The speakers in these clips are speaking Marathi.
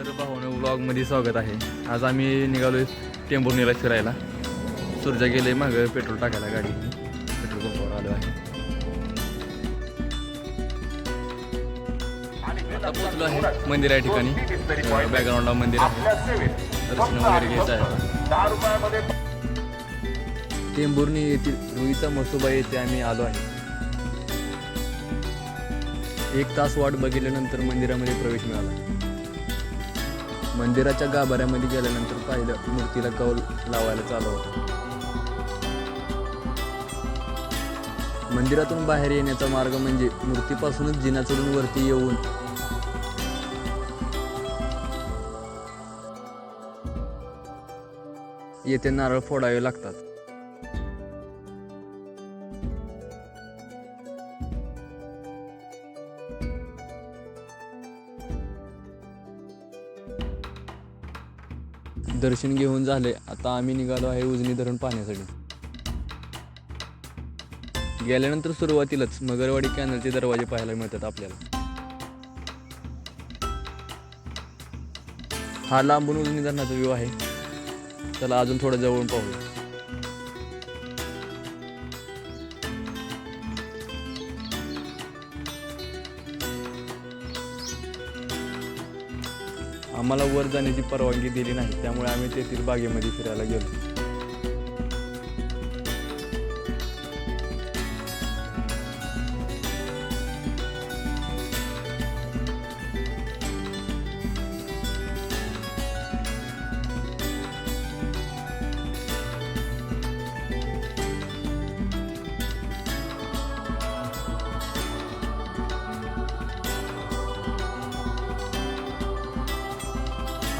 तर भावानं व्लॉगमध्ये स्वागत आहे. आज आम्ही निघालो आहे टेंभुर्णीला फिरायला. सूर्जा गेले मागं पेट्रोल टाकायला गाडी पेट्रोल पंपावर आलो आहे. आता पोचलो आहे मंदिर आहे ठिकाणी. बॅकग्राऊंडला मंदिर आहे. दर्शन वगैरे घ्यायचं आहे. टेंभुर्णी येथील रुईचा मसोबा येथे आम्ही आलो आहे. एक तास वाट बघितल्यानंतर मंदिरामध्ये प्रवेश मिळाला. मंदिराच्या गाभाऱ्यामध्ये गेल्यानंतर पाहिलं मूर्तीला कौल लावायला चालू होतं. मंदिरातून बाहेर येण्याचा मार्ग म्हणजे मूर्तीपासूनच जिना चढून वरती येऊन येथे नारळ फोडावे लागतात. दर्शन घेऊन झाले. आता आम्ही निघालो आहे उजनी धरण पाहण्यासाठी. गेल्यानंतर सुरुवातीलाच मगरवाडी कॅनलचे दरवाजे पाहायला मिळतात आपल्याला. हा लांबून उजनी धरणाचा व्ह्यू आहे. त्याला अजून थोडं जवळून पाहू आम्हाला वर जाण्याची परवानगी दिली नाही त्यामुळे आम्ही तेथील बागेमध्ये फिरायला गेलो.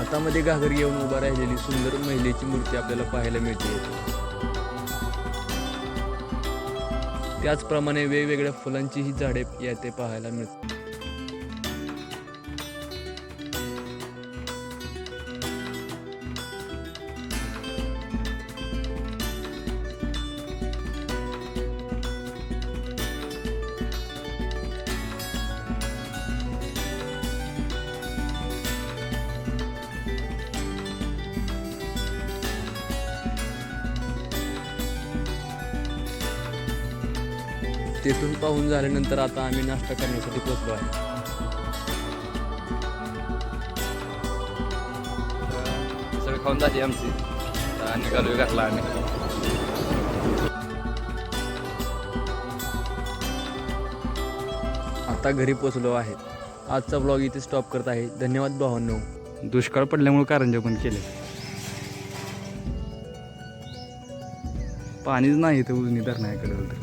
हातामध्ये घागर घेऊन उभा राहिलेली सुंदर महिलेची मूर्ती आपल्याला पाहायला मिळते. त्याचप्रमाणे वेगवेगळ्या फुलांची ही झाडे येथे पाहायला मिळतात. तेथून पाहून झाल्यानंतर आता आम्ही नाश्ता करण्यासाठी पोहोचलो आहे. सगळं खाऊन झाली आमची. आता निघालोय घातला आम्ही. आता घरी पोचलो आहे. आजचा ब्लॉग इथे स्टॉप करत आहे. धन्यवाद भावांनो. दुष्काळ पडल्यामुळे कारंजा पण केले पाणीच नाही इथं उजनी धरणाकडे. तर